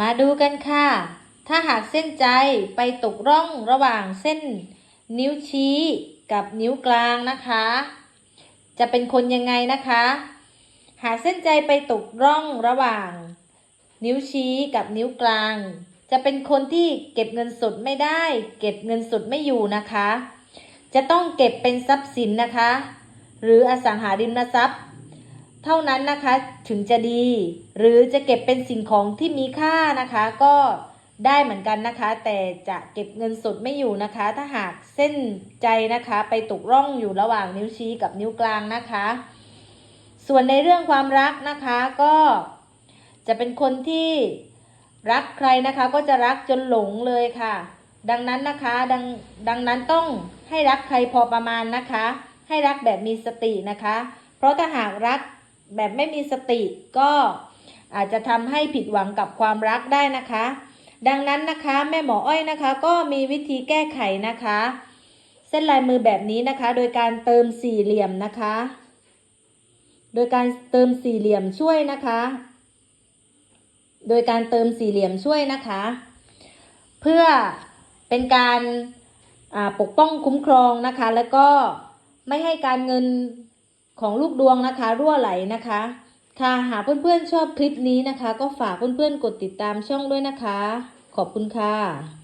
มาดูกันค่ะ ถ้าหากเส้นใจไปตกร่องระหว่างเส้นนิ้วชี้กับนิ้วกลางนะคะ จะเป็นคนยังไงนะคะ หากเส้นใจไปตกร่องระหว่าง นิ้วชี้กับนิ้วกลาง จะเป็นคนที่เก็บเงินสดไม่ได้ เก็บเงินสดไม่อยู่นะคะ จะต้องเก็บเป็นทรัพย์สินนะคะ หรืออสังหาริมทรัพย์ เท่านั้นนะคะถึงจะดี หรือจะเก็บเป็นสิ่งของที่มีค่านะคะก็ได้เหมือนกันนะคะ แต่จะเก็บเงินสดไม่อยู่นะคะ ถ้าหากเส้นใจนะคะ ไปตกร่องอยู่ระหว่างนิ้วชี้กับนิ้วกลางนะคะ ส่วนในเรื่องความรักนะคะก็จะเป็นคนที่รักใครนะคะก็จะรักจนหลงเลยค่ะ ดังนั้นนะคะดังดังนั้นต้องให้รักใครพอประมาณนะคะ ให้รักแบบมีสตินะคะ เพราะถ้าหากรัก แบบไม่มีสติก็อาจจะทำให้ผิดหวังกับความรักได้นะคะ ดังนั้นนะคะแม่หมออ้อยนะคะ ก็มีวิธีแก้ไขนะคะ เส้นลายมือแบบนี้นะคะ โดยการเติมสี่เหลี่ยมนะคะ โดยการเติมสี่เหลี่ยมช่วยนะคะ โดยการเติมสี่เหลี่ยมช่วยนะคะ เพื่อเป็นการปกป้องคุ้มครองนะคะ แล้วก็ไม่ให้การเงิน ของลูกดวงนะคะรั่วไหลนะคะ ค่ะหากเพื่อนๆชอบคลิปนี้นะคะ ก็ฝากเพื่อนๆกดติดตามช่องด้วยนะคะ ขอบคุณค่ะ